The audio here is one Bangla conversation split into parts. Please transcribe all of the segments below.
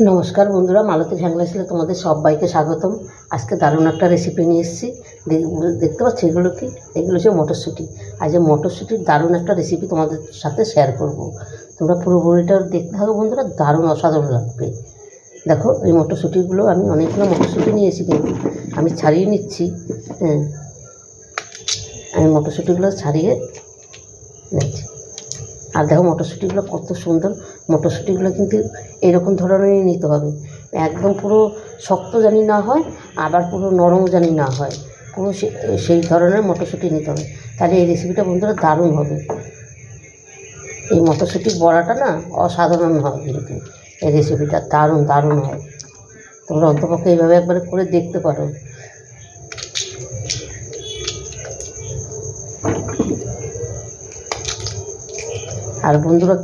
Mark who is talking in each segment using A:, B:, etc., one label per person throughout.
A: নমস্কার বন্ধুরা, মালতী ঝাংলাসিলে তোমাদের সবাইকে স্বাগতম। আজকে দারুণ একটা রেসিপি নিয়ে এসেছি। দেখ- দেখতে পাচ্ছি এগুলো কি? এগুলো হচ্ছে মটরশুঁটি। আজ মটরশুঁটির দারুণ একটা রেসিপি তোমাদের সাথে শেয়ার করব। তোমরা পুরো বড়িটা দেখতে থাকো বন্ধুরা, দারুণ অসাধারণ লাগবে। দেখো, এই মটরশুঁটিগুলো আমি অনেকগুলো মটরশুঁটি নিয়েছি কিন্তু আমি ছাড়িয়ে নিচ্ছি। হ্যাঁ আমি মটরশুঁটিগুলো ছাড়িয়ে আর দেখো মটরশুঁটিগুলো কত সুন্দর। মটরশুঁটিগুলো কিন্তু এরকম ধরনেরই নিতে হবে। একদম পুরো শক্ত জানি না হয়, আবার পুরো নরম জানি না হয়। পুরো সেই ধরনের মটরশুঁটি নিতে হবে। তাহলে এই রেসিপিটা বন্ধুরা দারুণ হবে। এই মটরশুঁটির বড়াটা না অসাধারণ হয় কিন্তু। এই রেসিপিটা দারুণ দারুণ হয়। তোমরা অন্তপক্ষে এইভাবে একবার করে দেখতে পারো। আর বন্ধুরা,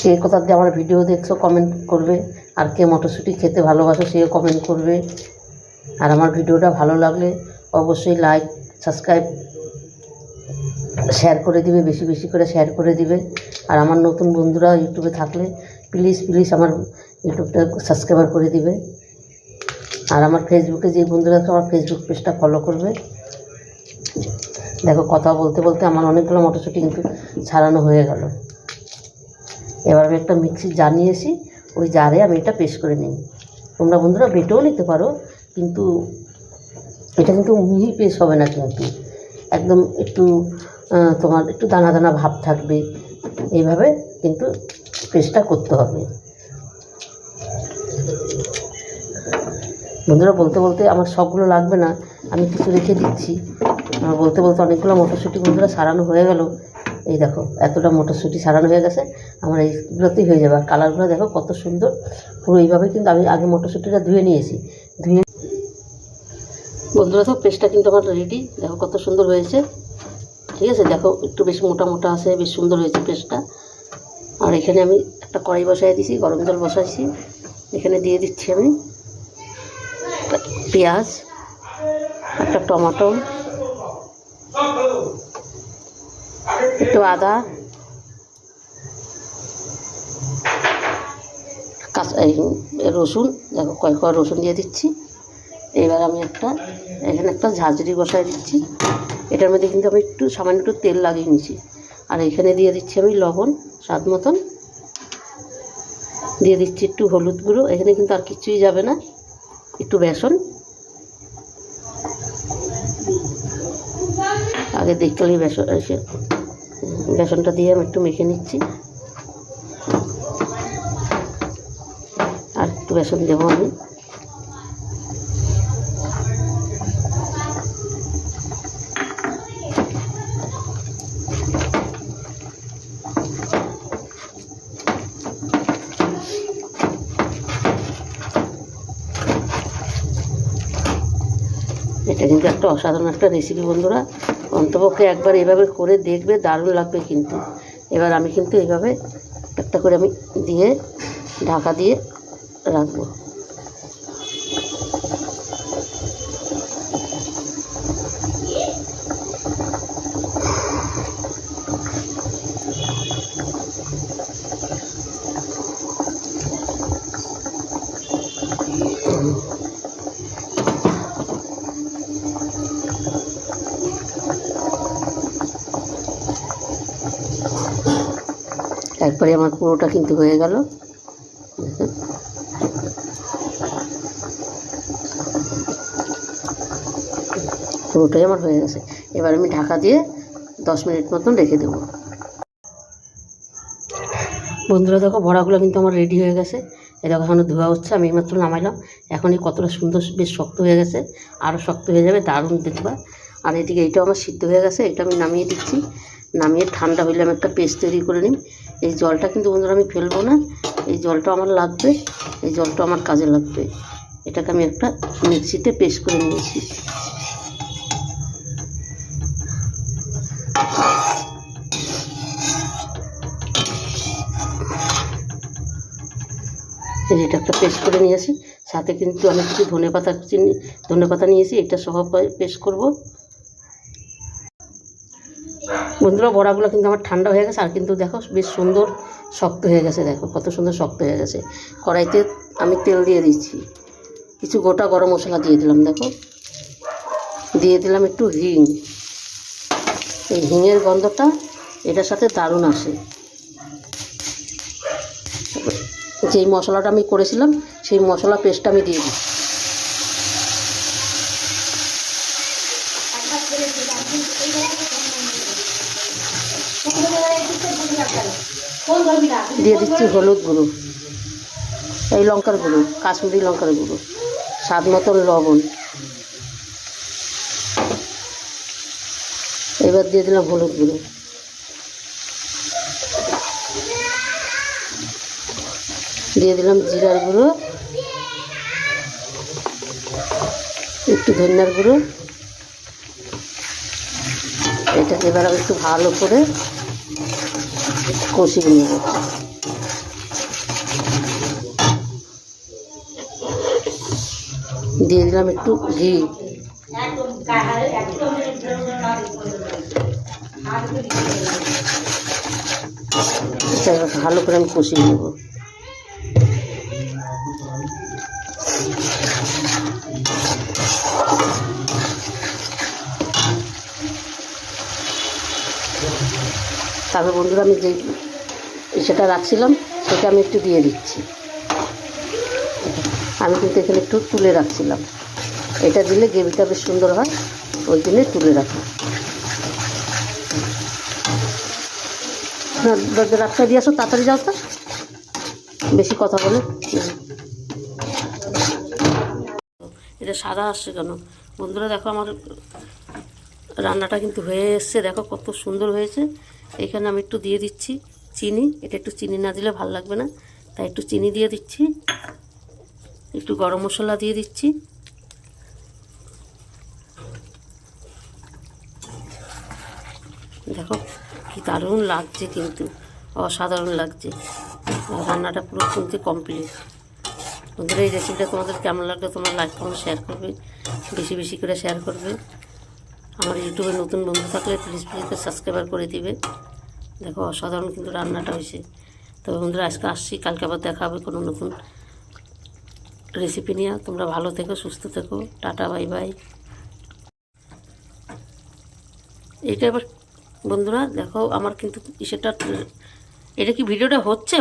A: কে কোথা দিয়ে আমার ভিডিও দেখছ কমেন্ট করবে। আর কে মটরশুঁটি খেতে ভালোবাসো, সেও কমেন্ট করবে। আর আমার ভিডিওটা ভালো লাগলে অবশ্যই লাইক সাবস্ক্রাইব শেয়ার করে দিবে, বেশি বেশি করে শেয়ার করে দিবে। আর আমার নতুন বন্ধুরা ইউটিউবে থাকলে প্লিজ প্লিজ আমার ইউটিউবটা সাবস্ক্রাইবার করে দিবে। আর আমার ফেসবুকে যে বন্ধুরা আছে, আমার ফেসবুক পেজটা ফলো করবে। দেখো, কথা বলতে বলতে আমার অনেকগুলো মটরশুঁটি কিন্তু ছাড়ানো হয়ে গেল। এবার আমি একটা মিক্সির জার নিয়েছি ওই জারে আমি এটা পেস্ট করে নিই। তোমরা বন্ধুরা বেটেও নিতে পারো, কিন্তু এটা কিন্তু মিহি পেস্ট হবে না কিন্তু। একদম একটু তোমার একটু দানা দানা ভাব থাকবে। এইভাবে কিন্তু পেস্টটা করতে হবে। বন্ধুরা, বলতে বলতে আমার সবগুলো লাগবে না, আমি কিছু রেখে দিচ্ছি। বলতে বলতে অনেকগুলো মটরশুঁটি বন্ধুরা সারানো হয়ে গেল। এই দেখো, এতটা মটরশুঁটি সারানো হয়ে গেছে, আমার এইগুলোতেই হয়ে যাবে। আর কালারগুলো দেখো কত সুন্দর। পুরো এইভাবে কিন্তু আমি আগে মটরশুঁটিটা ধুয়ে নিয়েছি। ধুয়ে বন্ধুরা তো পেস্টটা কিন্তু আমার রেডি দেখো কত সুন্দর হয়েছে। ঠিক আছে, দেখো, একটু বেশ মোটা মোটা আছে, বেশ সুন্দর হয়েছে পেস্টটা। আর এখানে আমি একটা কড়াই বসাই দিয়েছি, গরম জল বসাইছি। এখানে দিয়ে দিচ্ছি আমি পেঁয়াজ, একটা টমেটো একটু আদা। কাঁচা, এই রসুন, দেখো কয়েক কয় রসুন দিয়ে দিচ্ছি। এবার আমি একটা, এখানে একটা ঝাঁঝরি বসাই দিচ্ছি। এটার মধ্যে কিন্তু আমি একটু, সামান্য একটু তেল লাগিয়ে নিয়েছি। আর এখানে দিয়ে দিচ্ছি আমি লবণ, স্বাদ মতন। দিয়ে দিচ্ছি একটু হলুদ গুঁড়ো, এখানে কিন্তু আর কিছুই যাবে না। একটু বেসন। আগে দেখলেই বেসন বেসনটা দিয়ে আমি একটু মেখে নিচ্ছি। আর একটু বেসন দেবো আমি। এটা কিন্তু একটা অসাধারণ একটা রেসিপি বন্ধুরা। অন্তপক্ষে একবার এভাবে করে দেখবে, দারুণ লাগবে কিন্তু। এবার আমি কিন্তু এভাবে একটা করে আমি দিয়ে ঢাকা দিয়ে রাখব। একবারে আমার পুরোটা কিন্তু হয়ে গেল। পুরোটাই আমার হয়ে গেছে। এবার আমি ঢাকা দিয়ে দশ মিনিট মতন রেখে দেবো। বন্ধুরা, দেখো বড়াগুলো কিন্তু আমার রেডি হয়ে গেছে। দেখো এখনও ধোয়া হচ্ছে, আমি এইমাত্র নামাইলাম। এখনই কতটা সুন্দর, বেশ শক্ত হয়ে গেছে। আরও শক্ত হয়ে যাবে, দারুণ দেখবা। আর এদিকে এইটাও আমার সিদ্ধ হয়ে গেছে, এটা আমি নামিয়ে দিচ্ছি। নামিয়ে ঠান্ডা হইলে আমি একটা পেস্ট তৈরি করে নিই। এই জলটা কিন্তু বন্ধুরা আমি ফেলব না। এই জলটা আমার লাগবে, এই জলটা আমার কাজে লাগবে। এটাকে আমি একটা মিক্সিতে পেস্ট করে নিয়েছি। এটা একটা পেস্ট করে নিয়েছি, সাথে কিন্তু আমি কিছু ধনে পাতা ধনে পাতা নিয়েছি, এটা সহ পেস্ট করব। বন্ধুরা, বড়াগুলো কিন্তু আমার ঠান্ডা হয়ে গেছে, আর কিন্তু দেখো বেশ সুন্দর শক্ত হয়ে গেছে, দেখো কত সুন্দর শক্ত হয়ে গেছে। কড়াইতে আমি তেল দিয়ে দিচ্ছি। কিছু গোটা গরম মশলা দিয়ে দিলাম, দেখো। দিয়ে দিলাম একটু হিং। এই হিঙের গন্ধটা এটার সাথে দারুণ আসে। যেই মশলাটা আমি করেছিলাম, সেই মশলা পেস্টটা আমি দিয়ে দিই দিয়ে দিচ্ছি হলুদ গুঁড়ো। এই লঙ্কার গুঁড়ো, কাশ্মীরি লঙ্কার গুঁড়ো। স্বাদ মতন লবণ। এবার দিয়ে দিলাম হলুদ গুঁড়ো। দিয়ে দিলাম জিরার গুঁড়ো। একটু ধনিয়ার গুঁড়ো। এটা এবার একটু ভালো করে কষিয়ে নেব দিয়ে দিলাম একটু ঘি। ভালো করে আমি কষিয়ে নেব। তারপর বন্ধুরা আমি যে সেটা রাখছিলাম, সেটা আমি একটু দিয়ে দিচ্ছি। আমি কিন্তু এখানে একটু তুলে রাখছিলাম। এটা দিলে গ্রেভিটা বেশ সুন্দর হয়, ওই জন্যে তুলে রাখা দরজা রাখতে দিয়ে আসো, তাড়াতাড়ি যাও তো। বেশি কথা বলে। এটা সাদা আসছে কেন? বন্ধুরা, দেখো আমার রান্নাটা কিন্তু হয়ে এসছে। দেখো কত সুন্দর হয়েছে। এখানে আমি একটু দিয়ে দিচ্ছি। চিনি, এটা একটু চিনি না দিলে ভালো লাগবে না। তাই একটু চিনি দিয়ে দিচ্ছি। একটু গরম মশলা দিয়ে দিচ্ছি। দেখো কি দারুণ লাগছে কিন্তু, অসাধারণ লাগছে। রান্নাটা পুরো কিন্তু কমপ্লিট বন্ধুরা, এই রেসিপিটা তোমাদের কেমন লাগল তোমার লাইক কমেন্ট শেয়ার করবে। বেশি বেশি করে শেয়ার করবে। আমার ইউটিউবে নতুন বন্ধু থাকলে প্লিজ প্লিজ সাবস্ক্রাইবার করে দিবে। দেখো অসাধারণ কিন্তু রান্নাটা হয়েছে। তবে বন্ধুরা, আজকে আসছি, কালকে আবার দেখা হবে কোনো নতুন রেসিপি নিয়ে। তোমরা ভালো থেকো, সুস্থ থেকো। Tata, bye bye. এটা এবার, বন্ধুরা, দেখো আমার কিন্তু সেটা এটা কি ভিডিওটা হচ্ছে?